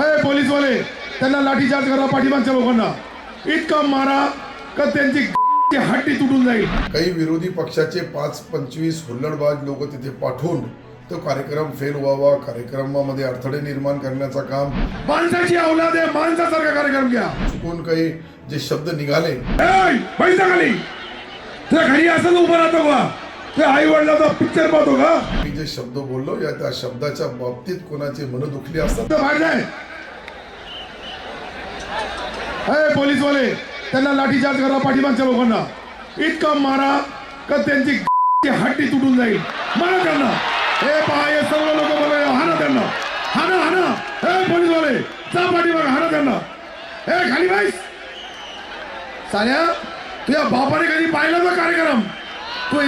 अय पोलीसवाले त्यांना लाठीचार्ज करा पाठीमागच्या लोकांना. इतका मारा का त्यांची हड्डी तुटून जाईल. काही विरोधी पक्षाचे पाच पंचवीस हुल्लडबाज लोक तिथे पाठवून तो कार्यक्रम फेल व्हावा कार्यक्रमामध्ये अडथळे निर्माण करण्याचं काम. माणसाची अवलाद आहे माणसासारखा कार्यक्रम घ्या. चुकून काही जे शब्द निघाले. खाली घरी असं उभं राहतो का? ते आई वडिलाचा पिक्चर पाहतो का? मी जे शब्द बोललो या त्या शब्दाच्या बाबतीत कोणाची मन दुखली असतात? तर पोलीसवाले त्यांना लाठीचार्ज करा पाठीमागच्या लोकांना. इतका मारा का त्यांची हड्डी तुटून जाईल. मारा त्यांना. हे पहा हे सर्व लोक बघा हाना त्यांना. हाना हाना. हे पोलीसवाले जा पाठीमाग हाना त्यांना. हे खाली बाईस साऱ्या तुझ्या बापाने कधी पाहिला का कार्यक्रम? तो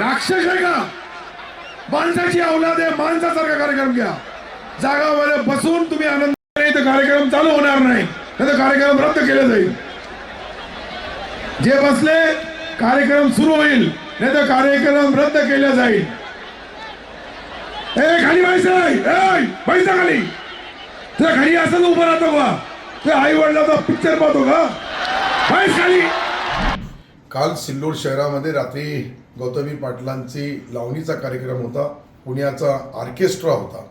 राक्षस आहे का? माणसाची औलाद आहे माणसासारखा कार्यक्रम घ्या. जागावर बसून तुम्ही आनंद कार्यक्रम चालू होणार नाही. नाही तर कार्यक्रम रद्द केला जाईल. जे बसले कार्यक्रम सुरू होईल. नाही तर कार्यक्रम रद्द केला जाईल. ए खाली पैसा खाली. तुला घरी असं उभं राहतो का? ते आई वडिलाचा पिक्चर पाहतो का? पैस खाली. काल सिल्लोड शहरामध्ये रात्री गौतमी पाटलांची लावणीचा कार्यक्रम होता. पुण्याचा ऑर्केस्ट्रा होता.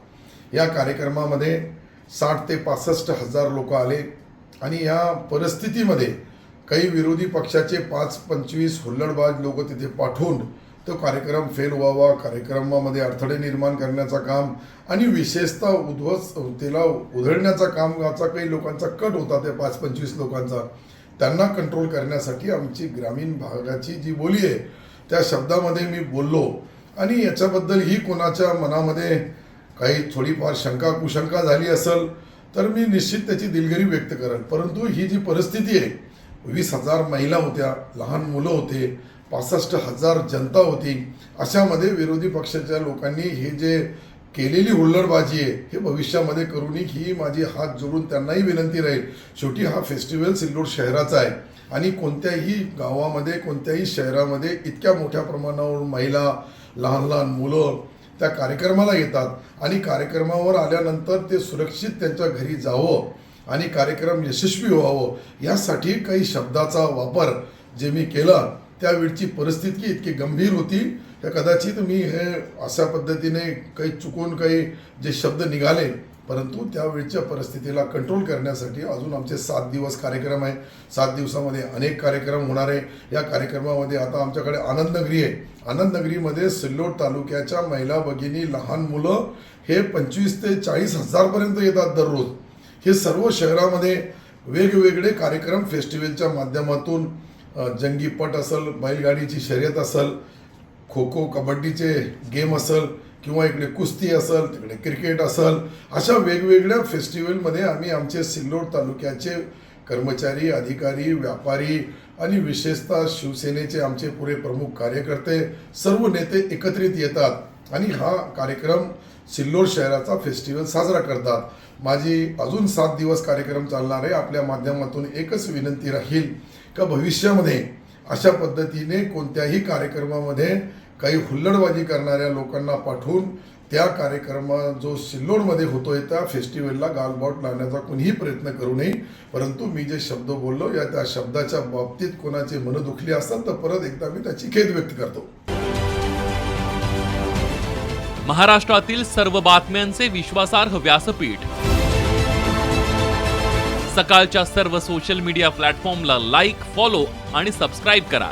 या कार्यक्रमामध्ये साठ ते पासष्ट हजार लोक आले. आणि या परिस्थितीमध्ये काही विरोधी पक्षाचे पाच पंचवीस हुल्लडबाज लोक तिथे पाठवून तो कार्यक्रम फेल व्हावा कार्यक्रमामध्ये अडथळे निर्माण करण्याचं काम आणि विशेषतः उद्ध्वस्त त्याला उधळण्याचा कामाचा काही लोकांचा कट होता त्या पाच पंचवीस लोकांचा. त्यांना कंट्रोल करण्यासाठी आमची ग्रामीण भागाची जी बोली आहे त्या शब्दामध्ये मी बोललो. आणि याच्याबद्दल ही कोणाच्या मनामध्ये काही थोडीफार शंका कुशंका झाली असेल तर मी निश्चित त्याची दिलगिरी व्यक्त करेन. परंतु ही जी परिस्थिती आहे वीस हजार महिला होत्या लहान मुलं होते पासष्ट हजार जनता होती अशामध्ये विरोधी पक्षाच्या लोकांनी हे जे केलेली हुल्लडबाजी आहे हे भविष्यामध्ये करू नये ही माझी हात जोडून त्यांनाही विनंती राहील. शेवटी हा फेस्टिवल सिल्लोड शहराचा आहे आणि कोणत्याही गावामध्ये कोणत्याही शहरामध्ये इतक्या मोठ्या प्रमाणावर महिला लहान लहान मुलं त्या कार्यक्रमाला येतात. आणि कार्यक्रमावर आल्यानंतर ते सुरक्षित त्यांच्या घरी जावं आणि कार्यक्रम यशस्वी व्हावं यासाठी काही शब्दाचा वापर जे मी केला त्यावेळची परिस्थिती इतकी गंभीर होती. तर कदाचित मी हे अशा पद्धतीने काही चुकून काही जे शब्द निघाले परंतु त्यावेळच्या परिस्थितीला कंट्रोल करण्यासाठी अजून आमचे सात दिवस कार्यक्रम आहे. सात दिवसामध्ये अनेक कार्यक्रम होणार आहे. या कार्यक्रमामध्ये आता आमच्याकडे आनंदनगरी आहे. आनंदनगरीमध्ये सिल्लोड तालुक्याच्या महिला भगिनी लहान मुलं हे पंचवीस ते चाळीस हजारपर्यंत येतात दररोज. हे सर्व शहरामध्ये वेगवेगळे कार्यक्रम फेस्टिवलच्या माध्यमातून जंगीपट जंगी पट असेल बैलगाडीची शर्यत असेल खो खो कबड्डीचे गेम असेल किंवा इकडे कुस्ती असेल तिकडे क्रिकेट असेल अशा वेगवेगळ्या फेस्टिवलमध्ये आम्ही आमचे सिल्लोड तालुक्याचे कर्मचारी अधिकारी व्यापारी आणि विशेषतः शिवसेनेचे आमचे पुरे प्रमुख कार्यकर्ते सर्व नेते एकत्रित येतात आणि हा कार्यक्रम सिल्लोड शहराचा फेस्टिवल साजरा करतात. माझी अजून सात दिवस कार्यक्रम चालणार आहे. आपल्या माध्यमातून एकच विनंती राहील का भविष्यामध्ये अशा पद्धतीने कोणत्याही कार्यक्रमामध्ये काही हुल्लडबाजी करणाऱ्या लोकांना पाठवून त्या कार्यक्रमा जो सिल्लोडमध्ये होतोय त्या फेस्टिवलला गालबॉट लावण्याचा कोणीही प्रयत्न करू नये. परंतु मी जे शब्द बोललो या त्या शब्दाच्या बाबतीत कोणाचे मन दुखली असतात तर परत एकदा मी त्याची खेद व्यक्त करतो. महाराष्ट्रातील सर्व बातम्यांचे विश्वासार्ह व्यासपीठ. सकाळच्या सर्व सोशल मीडिया प्लॅटफॉर्मला लाईक फॉलो आणि सबस्क्राईब करा.